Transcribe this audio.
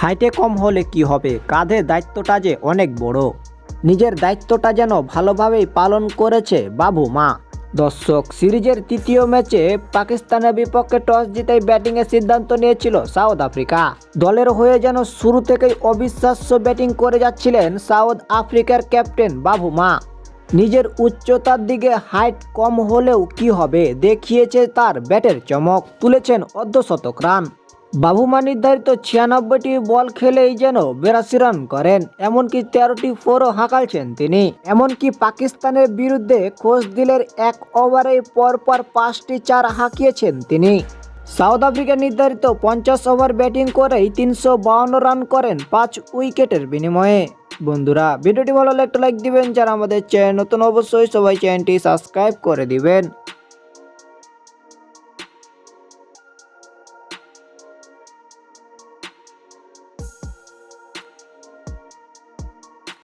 হাইটে কম হলে কি হবে? কাঁধে দায়িত্বটা যে অনেক বড়। নিজের দায়িত্বটা যেন ভালোভাবেই পালন করেছে বাবু মা। দর্শক, সিরিজের তৃতীয় ম্যাচে পাকিস্তানের বিপক্ষে টস জিতেই ব্যাটিংয়ের সিদ্ধান্ত নিয়েছিল সাউথ আফ্রিকা। দলের হয়ে যেন শুরু থেকেই অবিশ্বাস্য ব্যাটিং করে যাচ্ছিলেন সাউথ আফ্রিকার ক্যাপ্টেন বাবু মা। নিজের উচ্চতার দিকে হাইট কম হলেও কি হবে দেখিয়েছে তার ব্যাটের চমক, তুলেছেন অর্ধশতক রান। বাবুমা নির্ধারিত ছিয়ানব্বইটি বল খেলেই যেন বিরাশি রান করেন, এমনকি তেরোটি ফোরও হাঁকালছেন তিনি। এমনকি পাকিস্তানের বিরুদ্ধে কোচ দিলের এক ওভারে পরপর পাঁচটি চার হাঁকিয়েছেন তিনি। সাউথ আফ্রিকা নির্ধারিত পঞ্চাশ ওভার ব্যাটিং করেই তিনশো রান করেন পাঁচ উইকেটের বিনিময়ে। বন্ধুরা, ভিডিওটি ভালো লাগলে একটা লাইক দিবেন, যারা আমাদের চ্যানেল নতুন অবশ্যই সবাই চ্যানেলটি সাবস্ক্রাইব করে দিবেন।